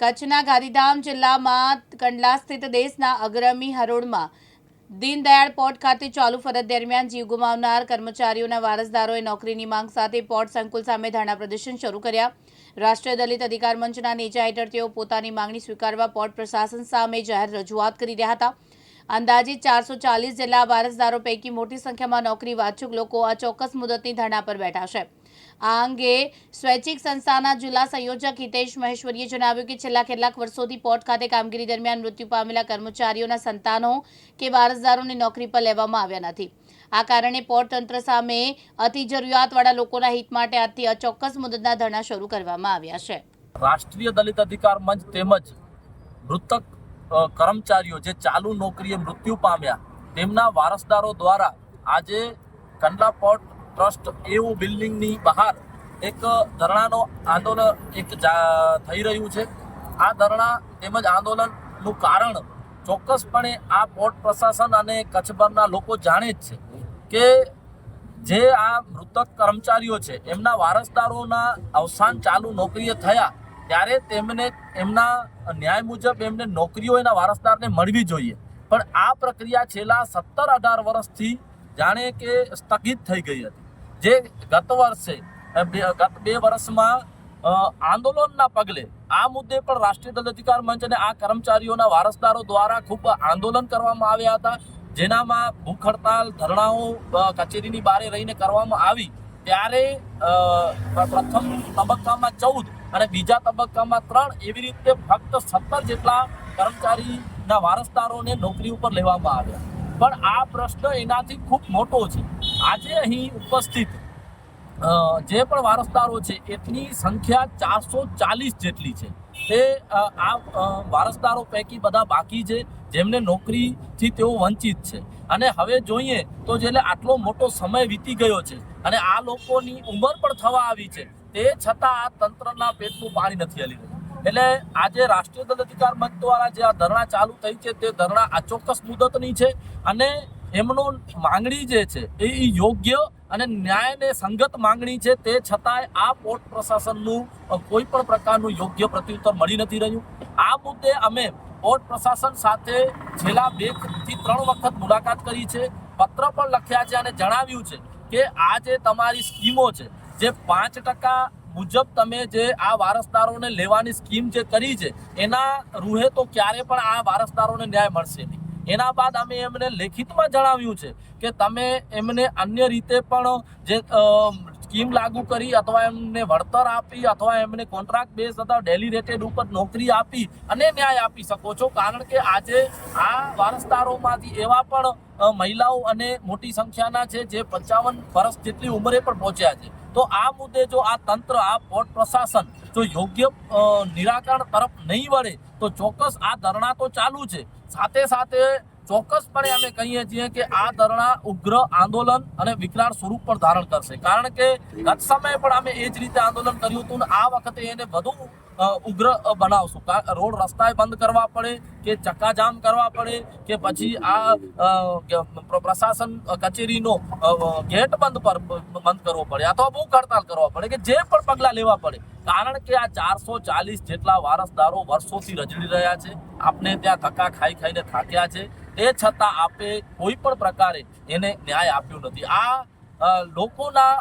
કચ્છના ગાંધીધામ જિલ્લામાં કંડલા સ્થિત દેશના અગ્રમી હરોળમાં દીનદયાળ પોર્ટ ખાતે ચાલુ ફરજ દરમિયાન જીવ ગુમાવનાર કર્મચારીઓના વારસદારોએ નોકરીની માંગ સાથે પોર્ટ સંકુલ સામે ધરણા પ્રદર્શન શરૂ કર્યા. રાષ્ટ્રીય દલિત અધિકાર મંચના નેજા હેઠળ તેઓ પોતાની માંગણી સ્વીકારવા પોર્ટ પ્રશાસન સામે જાહેર રજૂઆત કરી રહ્યા હતા. અંદાજિત ચારસો ચાલીસ જેટલા વારસદારો પૈકી મોટી સંખ્યામાં નોકરી વાંચુક લોકો આ ચોક્કસ મુદતની ધરણા પર બેઠા છે. આ અંગે સ્વૈચ્છિક સંસ્થાના જિલ્લા સંયોજક હિતેશ મહેશ્વરીએ જણાવ્યું કે છેલ્લા કેટલાક વર્ષોથી પોર્ટ ખાતે કામગીરી દરમિયાન મૃત્યુ પામેલા કર્મચારીઓના સંતાનો કે વારસદારોને નોકરી પર લેવામાં આવ્યા નથી. આ કારણે પોર્ટ તંત્ર સામે અતિ જરૂરિયાતવાળા લોકોના હિત માટે આજથી અચોક્કસ મુદતના ધરણા શરૂ કરવામાં આવ્યા છે. રાષ્ટ્રીય દલિત અધિકાર મંચ તેમજ મૃતક કર્મચારીઓ જે ચાલુ નોકરીએ મૃત્યુ પામ્યા, તેમના વારસદારો દ્વારા આજે કંડલા પોર્ટ ટ્રસ્ટ એવું બિલ્ડિંગની બહાર એક ધરણાનો આંદોલન એક થઈ રહ્યું છે. આ ધરણા તેમજ આંદોલનનું કારણ ચોક્કસપણે આ પોર્ટ પ્રશાસન અને કચ્છભરના લોકો જાણે જ છે કે જે આ મૃતક કર્મચારીઓ છે, એમના વારસદારોના અવસાન ચાલુ નોકરીએ થયા ત્યારે તેમને એમના ન્યાય મુજબ એમને નોકરીઓ એના વારસદારને મળવી જોઈએ. પણ આ પ્રક્રિયા છેલ્લા સત્તર અઢાર વર્ષથી જાણે કે સ્થગિત થઈ ગઈ હતી. જે ગત વર્ષે ગત બે વર્ષમાં આંદોલનના પગલે આ મુદ્દે પણ રાષ્ટ્રીય દલિત અધિકાર મંચ અને આ કર્મચારીઓના વારસદારો દ્વારા ખૂબ આંદોલન કરવામાં આવ્યા હતા, જેનામાં ભૂખ હડતાલ, ધરણાઓ કચેરીની બારે રહીને કરવામાં આવી. ત્યારે પ્રથમ તબક્કામાં ચૌદ અને બીજા તબક્કામાં ત્રણ એવી રીતે ફક્ત સત્તર જેટલા કર્મચારીના વારસદારોને નોકરી ઉપર લેવામાં આવ્યા. પણ આ પ્રશ્ન એનાથી ખૂબ મોટો છે. આજે અહીં ઉપસ્થિત જે પણ વારસદારો છે એટલી સંખ્યા ચારસો ચાલીસ જેટલી છે. તે આ વારસદારો પૈકી બધા બાકી છે, જેમને નોકરીથી તેઓ વંચિત છે. અને હવે જોઈએ તો જેને આટલો મોટો સમય વીતી ગયો છે અને આ લોકોની ઉંમર પણ થવા આવી છે, તે છતાં આ તંત્રના પેટનું પાણી નથી હલી રહ્યું. એટલે આજે રાષ્ટ્રીય દંડ અધિકાર મંચ દ્વારા જે આ ધરણા ચાલુ થઈ છે, તે ધરણા અચોક્કસ મુદતની છે અને એમનું માંગણી જે છે એ યોગ્ય અને ન્યાયને સંગત માંગણી છે તે છતાંય આ પોર્ટ પ્રશાસનનું કોઈ પણ પ્રકારનું યોગ્ય પ્રત્યુત્તર મળી નથી રહ્યું. આ મુદ્દે અમે પોર્ટ પ્રશાસન સાથે છેલ્લા બેથી ત્રણ વખત મુલાકાત કરી છે, પત્ર પણ લખ્યા છે અને જણાવ્યું છે કે આ જે તમારી સ્કીમો છે, જે પાંચ ટકા મુજબ તમે જે આ વારસદારોને લેવાની સ્કીમ જે કરી છે, એના રૂહે તો ક્યારે પણ આ વારસદારોને ન્યાય મળશે નહીં. એના બાદ અમે એમને લેખિતમાં જણાવ્યું છે કે તમે એમને અન્ય રીતે પણ જે સ્કીમ લાગુ કરી અથવા એમને વળતર આપી અથવા એમને કોન્ટ્રાક્ટ બેઝ અથવા ડેલી રેટેડ ઉપર નોકરી આપી અને ન્યાય આપી શકો છો. કારણ કે આજે આ વારસદારોમાંથી એવા પણ મહિલાઓ અને મોટી સંખ્યાના છે જે પંચાવન વર્ષ જેટલી ઉંમરે પણ પહોંચ્યા છે. તો આ મુદ્દે જો આ તંત્ર, આ પોર્ટ પ્રશાસન જો યોગ્ય નિરાકરણ તરફ નહીં વળે તો ચોક્કસ આ ધરણા તો ચાલુ છે. સાથે સાથે ચોક્કસપણે અમે કહીએ છીએ કે આ ધરણા ઉગ્ર આંદોલન અને વિકરાળ સ્વરૂપ પણ ધારણ કરશે. કારણ કે ગત સમયે પણ અમે એ જ રીતે આંદોલન કર્યું હતું આ વખતે એને વધુ ઉગ્ર બનાવશું. રોડ રસ્તાએ બંધ કરવા પડે કે ચક્કાજામ કરવા પડે કે પછી આ પ્રશાસન કચેરીનો ગેટ બંધ પર બંધ કરવો પડે અથવા ભૂખ હડતાલ કરવા પડે કે જે પણ પગલાં લેવા પડે. કારણ કે આ ચારસો ચાલીસ જેટલા વારસદારો વર્ષોથી રજડી રહ્યા છે. આપને ત્યાં ધક્કા ખાઈ ખાઈને થાક્યા છે. તે છતાં આપે કોઈ પણ પ્રકારે એને ન્યાય આપ્યો નથી. આ લોકોના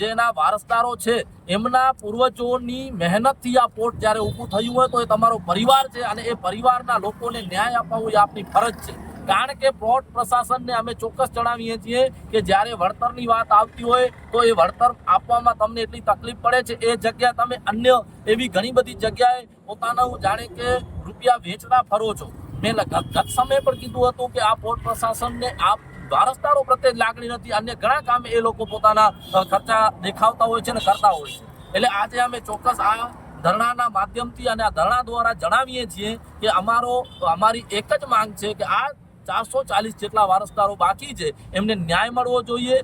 જેના વારસદારો છે, એમના પૂર્વજોની મહેનતથી આ પોર્ટ જ્યારે ઊભું થયું હોય તો એ તમારો પરિવાર છે અને એ પરિવારના લોકોને ન્યાય અપાવવો એ આપની ફરજ છે. કારણ કે પ્લોટ પ્રશાસનને અમે ચોક્કસ જણાવીએ છીએ કે જ્યારે વળતરની વાત આવતી હોય તો એ વળતર આપવામાં તમને એટલી તકલીફ પડે છે. એ જગ્યા તમે અન્ય એવી ઘણી બધી જગ્યાએ પોતાનું જાણે કે રૂપિયા વેચતા ફરો છો. મેં ગત સમયે પણ કીધું હતું કે આ પોર્ટ પ્રશાસનને આ વારસદારો પ્રત્યે લાગણી નથી. અન્ય ઘણા કામે એ લોકો પોતાના ખર્ચા દેખાવતા હોય છે અને કરતા હોય છે. એટલે આજે અમે ચોક્કસ આ ધરણાના માધ્યમથી અને આ ધરણા દ્વારા જણાવીએ છીએ કે અમારો, અમારી એક જ માંગ છે કે આ ચારસો ચાલીસ જેટલા વારસદારો બાકી છે. એમને ન્યાય મળવો જોઈએ.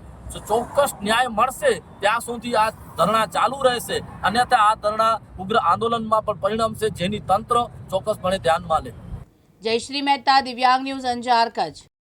ચોક્કસ ન્યાય મળશે, ત્યાં સુધી આ ધરણા ચાલુ રહેશે. અન્યથા આ ધરણા ઉગ્ર આંદોલનમાં પણ પરિણમશે, જેની તંત્ર ચોક્કસપણે ધ્યાનમાં લે. જયશ્રી મહેતા, દિવ્યાંગ ન્યૂઝ અંજાર, કચ્છ.